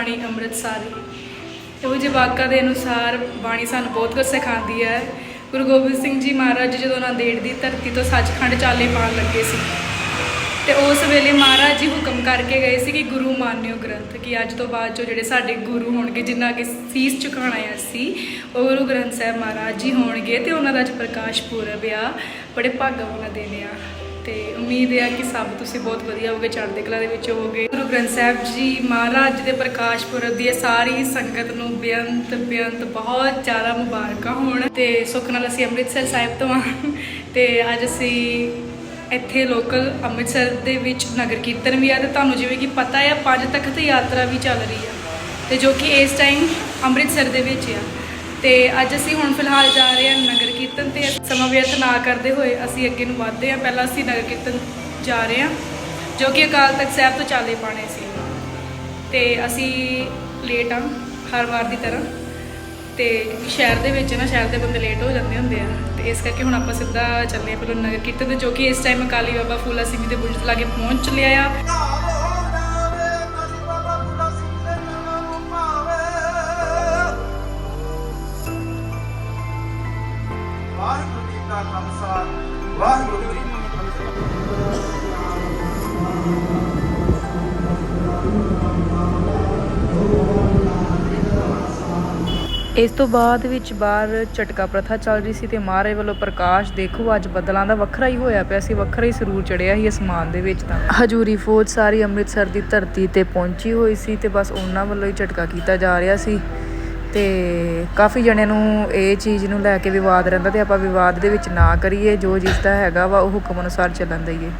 ਬਾਣੀ ਅੰਮ੍ਰਿਤਸਾਰੀ ਇਹੋ ਜਿਹੇ ਵਾਕਾਂ ਦੇ ਅਨੁਸਾਰ ਬਾਣੀ ਸਾਨੂੰ ਬਹੁਤ ਕੁਝ ਸਿਖਾਉਂਦੀ ਹੈ। ਗੁਰੂ ਗੋਬਿੰਦ ਸਿੰਘ ਜੀ ਮਹਾਰਾਜ ਜਦੋਂ ਨਾਂਦੇੜ ਦੀ ਧਰਤੀ ਤੋਂ ਸੱਚਖੰਡ ਚਾਲੇ ਪਾਉਣ ਲੱਗੇ ਸੀ, ਤੇ ਉਸ ਵੇਲੇ ਮਹਾਰਾਜ ਜੀ ਹੁਕਮ ਕਰਕੇ ਗਏ ਸੀ ਕਿ ਗੁਰੂ ਮਾਨਿਓ ਗ੍ਰੰਥ, ਕਿ ਅੱਜ ਤੋਂ ਬਾਅਦ ਜੋ ਜਿਹੜੇ ਸਾਡੇ ਗੁਰੂ ਹੋਣਗੇ ਜਿਨ੍ਹਾਂ ਕਿ ਸੀਸ ਝੁਕਾਉਣਾ ਹੈ ਸੀ, ਉਹ ਗੁਰੂ ਗ੍ਰੰਥ ਸਾਹਿਬ ਮਹਾਰਾਜ ਜੀ ਹੋਣਗੇ ਤੇ ਉਹਨਾਂ ਦਾ ਅੱਜ ਪ੍ਰਕਾਸ਼ ਪੁਰਬ ਆ। ਬੜੇ ਭਾਗਾਂ ਵਾਲਾ ਦਿਨ ਆ। ਤੇ ਉਮੀਦ ਹੈ ਕਿ ਸਭ ਤੁਸੀਂ ਬਹੁਤ ਵਧੀਆ ਹੋਗੇ ਚੜ੍ਹਦੀ ਕਲਾ ਦੇ ਵਿੱਚ ਹੋਗੇ ਗੁਰੂ ਗ੍ਰੰਥ ਸਾਹਿਬ ਜੀ ਮਹਾਰਾਜ ਦੇ ਪ੍ਰਕਾਸ਼ ਪੁਰਬ ਦੀ ਸਾਰੀ ਸੰਗਤ ਨੂੰ ਬੇਅੰਤ ਬੇਅੰਤ, ਬਹੁਤ ਜ਼ਿਆਦਾ ਮੁਬਾਰਕਾਂ ਹੋਣ ਤੇ ਸੁੱਖ ਨਾਲ ਅਸੀਂ ਅੰਮ੍ਰਿਤਸਰ ਸਾਹਿਬ ਤੋਂ ਆ ਤੇ ਅੱਜ ਅਸੀਂ ਇੱਥੇ ਲੋਕਲ ਅੰਮ੍ਰਿਤਸਰ ਦੇ ਵਿੱਚ ਨਗਰ ਕੀਰਤਨ ਵੀ ਆ ਤੇ ਤੁਹਾਨੂੰ ਜਿਵੇਂ ਕਿ ਪਤਾ ਹੈ, ਪੰਜ ਤੱਕ ਤਖਤ ਯਾਤਰਾ ਵੀ ਚੱਲ ਰਹੀ ਆ ਤੇ ਜੋ ਕਿ ਇਸ ਟਾਈਮ ਅੰਮ੍ਰਿਤਸਰ ਦੇ ਵਿੱਚ ਆ। ਤੇ ਅੱਜ ਅਸੀਂ ਹੁਣ ਫਿਲਹਾਲ ਜਾ ਰਹੇ ਹਾਂ ਨਗਰ ਕੀਰਤਨ ਤੇ। ਸਮਾਂ ਵਿਅਰਥ ਨਾ ਕਰਦੇ ਹੋਏ ਅਸੀਂ ਅੱਗੇ ਨੂੰ ਵਧਦੇ ਹਾਂ। ਪਹਿਲਾਂ ਅਸੀਂ ਨਗਰ ਕੀਰਤਨ ਜਾ ਰਹੇ ਹਾਂ, ਜੋ ਕਿ ਅਕਾਲ ਤਖਤ ਸਾਹਿਬ ਤੋਂ ਚਾਲੇ ਪਾਣੇ ਸੀ। ਤੇ ਅਸੀਂ ਲੇਟ ਆ ਹਰ ਵਾਰ ਦੀ ਤਰ੍ਹਾਂ। ਤੇ ਸ਼ਹਿਰ ਦੇ ਵਿੱਚ ਨਾ, ਸ਼ਹਿਰ ਦੇ ਬੰਦੇ ਲੇਟ ਹੋ ਜਾਂਦੇ ਹੁੰਦੇ ਆ। ਤੇ ਇਸ ਕਰਕੇ ਹੁਣ ਆਪਾਂ ਸਿੱਧਾ ਚੱਲੇ ਹਾਂ। ਫਿਰ ਨਗਰ ਕੀਰਤਨ ਤੇ, ਜੋ ਕਿ ਇਸ ਟਾਈਮ ਅਕਾਲੀ ਬਾਬਾ ਫੂਲਾ ਸਿੰਘ ਦੇ ਬੁਰਜ ਲਾਗੇ ਪਹੁੰਚ ਲਿਆ ਆ। ਇਸ ਤੋਂ ਬਾਅਦ ਵਿੱਚ ਬਾਹਰ ਝਟਕਾ ਪ੍ਰਥਾ ਚੱਲ ਰਹੀ ਸੀ ਤੇ ਮਹਾਰਾਜ ਵੱਲੋਂ ਪ੍ਰਕਾਸ਼ ਦੇਖੋ, ਅੱਜ ਬੱਦਲਾਂ ਦਾ ਵੱਖਰਾ ਹੀ ਹੋਇਆ ਪਿਆ ਸੀ, ਵੱਖਰਾ ਹੀ ਸਰੂਰ ਚੜਿਆ ਸੀ ਅਸਮਾਨ ਦੇ ਵਿੱਚ ਤਾਂ। ਹਜੂਰੀ ਫੌਜ ਸਾਰੀ ਅੰਮ੍ਰਿਤਸਰ ਦੀ ਧਰਤੀ ਤੇ ਪਹੁੰਚੀ ਹੋਈ ਸੀ ਤੇ ਬਸ ਉਹਨਾਂ ਵੱਲੋਂ ਹੀ ਝਟਕਾ ਕੀਤਾ ਜਾ ਰਿਹਾ ਸੀ ਤੇ ਕਾਫੀ ਜਣਿਆਂ ਨੂੰ ਇਹ ਚੀਜ਼ ਨੂੰ ਲੈ ਕੇ ਵਿਵਾਦ ਰਹਿੰਦਾ ਤੇ ਆਪਾਂ ਵਿਵਾਦ ਦੇ ਵਿੱਚ ਨਾ ਕਰੀਏ, ਜੋ ਜਿਸ ਦਾ ਹੈਗਾ ਵਾ ਉਹ ਹੁਕਮ ਅਨੁਸਾਰ ਚੱਲਣ ਦਈਏ।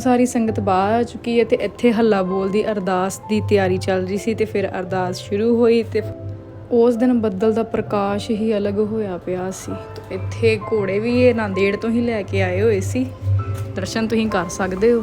ਸਾਰੀ ਸੰਗਤ ਬਾਹਰ ਆ ਚੁੱਕੀ ਹੈ ਤੇ ਇੱਥੇ ਹੱਲਾ ਬੋਲ ਦੀ ਅਰਦਾਸ ਦੀ ਤਿਆਰੀ ਚੱਲ ਰਹੀ ਸੀ ਤੇ ਫਿਰ ਅਰਦਾਸ ਸ਼ੁਰੂ ਹੋਈ ਤੇ ਉਸ ਦਿਨ ਬੱਦਲ ਦਾ ਪ੍ਰਕਾਸ਼ ਹੀ ਅਲੱਗ ਹੋਇਆ ਪਿਆ ਸੀ। ਤੇ ਇੱਥੇ ਘੋੜੇ ਵੀ ਇਹ ਨਾਂਦੇੜ ਤੋਂ ਹੀ ਲੈ ਕੇ ਆਏ ਹੋਏ ਸੀ। ਦਰਸ਼ਨ ਤੁਸੀਂ ਕਰ ਸਕਦੇ ਹੋ।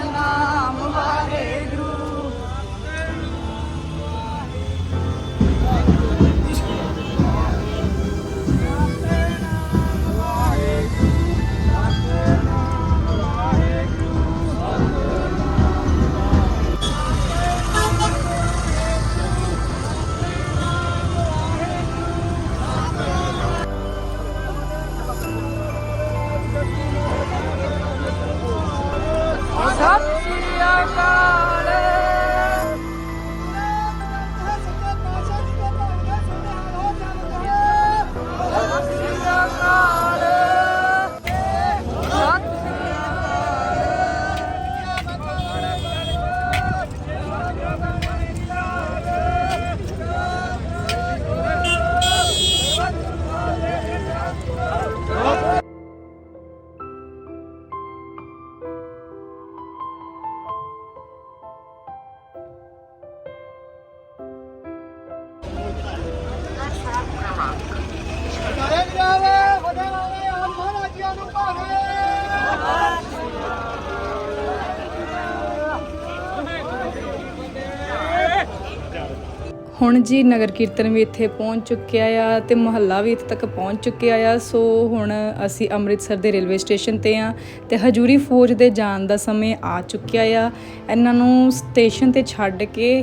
ਹੁਣ ਜੀ ਨਗਰ ਕੀਰਤਨ ਵੀ ਇੱਥੇ ਪਹੁੰਚ ਚੁੱਕਿਆ ਆ ਤੇ ਮੁਹੱਲਾ ਵੀ ਇੱਥੇ ਤੱਕ ਪਹੁੰਚ ਚੁੱਕਿਆ ਆ। ਸੋ ਹੁਣ ਅਸੀਂ ਅੰਮ੍ਰਿਤਸਰ ਦੇ ਰੇਲਵੇ ਸਟੇਸ਼ਨ ਤੇ ਆ ਤੇ ਹਜੂਰੀ ਫੌਜ ਦੇ ਜਾਣ ਦਾ ਸਮੇਂ ਆ ਚੁੱਕਿਆ ਆ। ਇਹਨਾਂ ਨੂੰ ਸਟੇਸ਼ਨ ਤੇ ਛੱਡ ਕੇ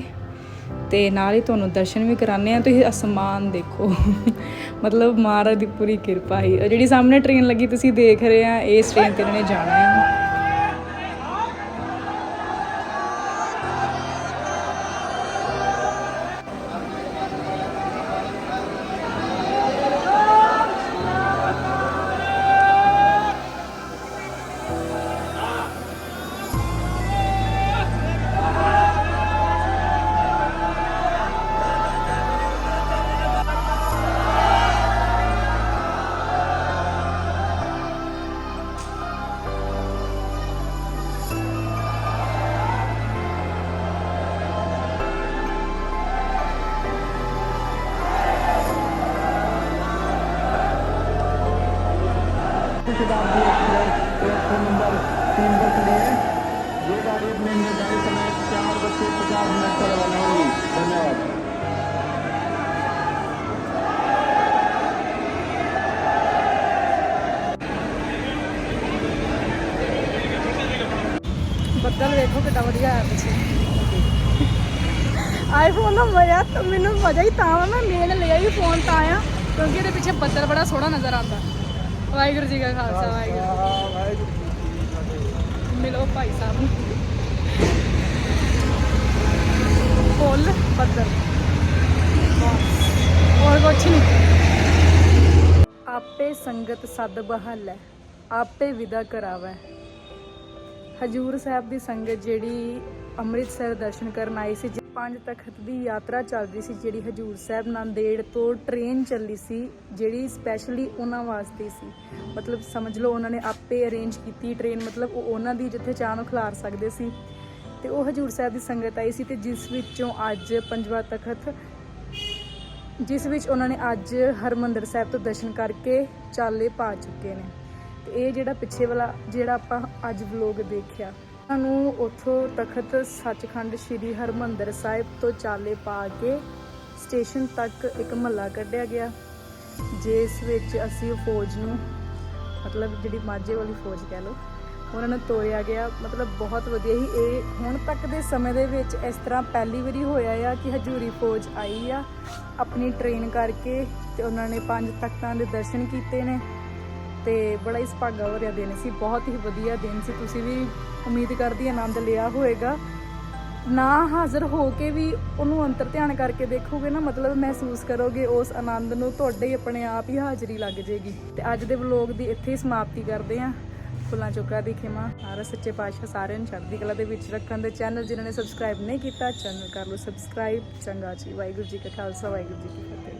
ਤੇ ਨਾਲ ਹੀ ਤੁਹਾਨੂੰ ਦਰਸ਼ਨ ਵੀ ਕਰਾਣੇ ਆ ਤੁਸੀਂ ਅਸਮਾਨ ਦੇਖੋ। ਮਤਲਬ ਮਹਾਰਾਜ ਦੀ ਪੂਰੀ ਕਿਰਪਾ ਹੀ। ਜਿਹੜੀ ਸਾਹਮਣੇ ਟ੍ਰੇਨ ਲੱਗੀ, ਤੁਸੀਂ ਦੇਖ ਰਹੇ ਆ ਇਸ ਟ੍ਰੇਨ ਤੇ ਇਹਨਾਂ ਨੇ ਜਾਣਾ ਆ पर खड़ी है ये गाड़ी अपने निर्धारित समय चार बज के पचास मिनट पर रवाना होगी धन्यवाद ਬੱਦਲ ਵੇਖੋ ਕਿੱਡਾ ਵਧੀਆ ਆਇਆ ਪਿੱਛੇ ਆਈਫੋਨ ਦਾ ਮਜ਼ਾ ਤਾਂ ਮੈਨੂੰ ਮਜ਼ਾ ਹੀ ਤਾਂ ਵਾ ਮੈਂ ਮੇਨ ਲਿਆ ਹੀ ਫੋਨ ਤਾਂ ਆ ਕਿਉਂਕਿ ਇਹਦੇ ਪਿੱਛੇ ਬੱਦਲ ਬੜਾ ਸੋਹਣਾ ਨਜ਼ਰ ਆਉਂਦਾ ਵਾਹਿਗੁਰੂ ਜੀ ਕਾ ਖਾਲਸਾ ਵਾਹਿਗੁਰੂ ਮਿਲੋ ਭਾਈ ਸਾਹਿਬ ਨੂੰ। ਫੁੱਲ, ਬੱਦਲ। ਬਸ ਕੁਛ ਨਹੀਂ ਆਪੇ ਸੰਗਤ ਸਦ ਬਹਾਲ ਹੈ ਆਪੇ ਵਿਦਾ ਕਰਾਵੈ। ਹਜੂਰ ਸਾਹਿਬ ਦੀ ਸੰਗਤ ਜਿਹੜੀ ਅੰਮ੍ਰਿਤਸਰ ਦਰਸ਼ਨ ਕਰਨ ਆਈ ਸੀ ਜ- ਪੰਜ ਤਖਤ ਦੀ ਯਾਤਰਾ ਚੱਲ ਰਹੀ ਸੀ, ਜਿਹੜੀ ਹਜੂਰ ਸਾਹਿਬ ਨਾਂਦੇੜ ਤੋਂ ਟ੍ਰੇਨ ਚੱਲੀ ਸੀ, ਜਿਹੜੀ ਸਪੈਸ਼ਲੀ ਉਹਨਾਂ ਵਾਸਤੇ ਸੀ। ਮਤਲਬ ਸਮਝ ਲਓ, ਉਹਨਾਂ ਨੇ ਆਪੇ ਅਰੇਂਜ ਕੀਤੀ ਟ੍ਰੇਨ ਮਤਲਬ ਉਹ ਉਹਨਾਂ ਦੀ ਜਿੱਥੇ ਚਾਹ ਨੂੰ ਖਿਲਾਰ ਸਕਦੇ ਸੀ। ਤੇ ਉਹ ਹਜੂਰ ਸਾਹਿਬ ਦੀ ਸੰਗਤ ਆਈ ਸੀ ਤੇ ਜਿਸ ਵਿੱਚੋਂ ਅੱਜ ਪੰਜਵਾਂ ਤਖਤ, ਜਿਸ ਵਿੱਚ ਉਹਨਾਂ ਨੇ ਅੱਜ ਹਰਮੰਦਰ ਸਾਹਿਬ ਤੋਂ ਦਰਸ਼ਨ ਕਰਕੇ ਚਾਲੇ ਪਾ ਚੁੱਕੇ ਨੇ। ਤੇ ਇਹ ਜਿਹੜਾ ਪਿੱਛੇ ਵਾਲਾ, ਜਿਹੜਾ ਆਪਾਂ ਅੱਜ ਵਲੋਗ ਦੇਖਿਆ ਨੂੰ ਉੱਥੋਂ ਤਖਤ ਸੱਚਖੰਡ ਸ੍ਰੀ ਹਰਮੰਦਰ ਸਾਹਿਬ ਤੋਂ ਚਾਲੇ ਪਾ ਕੇ ਸਟੇਸ਼ਨ ਤੱਕ ਇੱਕ ਮਹੱਲਾ ਕੱਢਿਆ ਗਿਆ, ਜਿਸ ਵਿੱਚ ਅਸੀਂ ਫੌਜ ਨੂੰ, ਮਤਲਬ ਜਿਹੜੀ ਮਾਝੇ ਵਾਲੀ ਫੌਜ ਕਹਿ ਲਓ, ਉਹਨਾਂ ਨੂੰ ਤੋਰਿਆ ਗਿਆ। ਮਤਲਬ ਬਹੁਤ ਵਧੀਆ ਹੀ ਇਹ ਹੁਣ ਤੱਕ ਦੇ ਸਮੇਂ ਦੇ ਵਿੱਚ ਇਸ ਤਰ੍ਹਾਂ ਪਹਿਲੀ ਵਾਰੀ ਹੋਇਆ ਆ ਕਿ ਹਜੂਰੀ ਫੌਜ ਆਈ ਆ, ਆਪਣੀ ਟ੍ਰੇਨ ਕਰਕੇ ਤੇ ਉਹਨਾਂ ਨੇ ਪੰਜ ਤਖਤਾਂ ਦੇ ਦਰਸ਼ਨ ਕੀਤੇ ਨੇ। ਤੇ ਬੜਾ ਹੀ ਸੁਭਾਗਾ ਭਰਿਆ ਦਿਨ ਸੀ, ਬਹੁਤ ਹੀ ਵਧੀਆ ਦਿਨ ਸੀ। ਤੁਸੀਂ ਵੀ ਉਮੀਦ ਕਰਦੀ ਆਨੰਦ ਲਿਆ ਹੋਵੇਗਾ। ਨਾ ਹਾਜ਼ਰ ਹੋ ਕੇ ਵੀ ਉਹਨੂੰ ਅੰਤਰ ਧਿਆਨ ਕਰਕੇ ਦੇਖੋਗੇ ਨਾ, ਮਤਲਬ ਮਹਿਸੂਸ ਕਰੋਗੇ ਉਸ ਆਨੰਦ ਨੂੰ, ਤੁਹਾਡੇ ਹੀ ਆਪਣੇ ਆਪ ਹੀ ਹਾਜ਼ਰੀ ਲੱਗ ਜੇਗੀ। ਤੇ ਅੱਜ ਦੇ ਵਲੋਗ ਦੀ ਇੱਥੇ ਹੀ ਸਮਾਪਤੀ ਕਰਦੇ ਹਾਂ। ਫੁੱਲਾਂ ਚੁੱਕਾ ਦੀ ਖਿਮਾ, ਸਾਰਾ ਸੱਚੇ ਪਾਤਸ਼ਾਹ ਸਾਰਿਆਂ ਨੂੰ ਚੜ੍ਹਦੀ ਕਲਾ ਦੇ ਵਿੱਚ ਰੱਖਣ ਦੇ ਚੈਨਲ, ਜਿਨ੍ਹਾਂ ਨੇ ਸਬਸਕ੍ਰਾਈਬ ਨਹੀਂ ਕੀਤਾ, ਚੈਨਲ ਕਰ ਲਓ ਸਬਸਕ੍ਰਾਈਬ ਚੰਗਾ ਜੀ, ਵਾਹਿਗੁਰੂ ਜੀ ਕਾ ਖਾਲਸਾ, ਵਾਹਿਗੁਰੂ ਜੀ ਕੀ ਫਤਿਹ।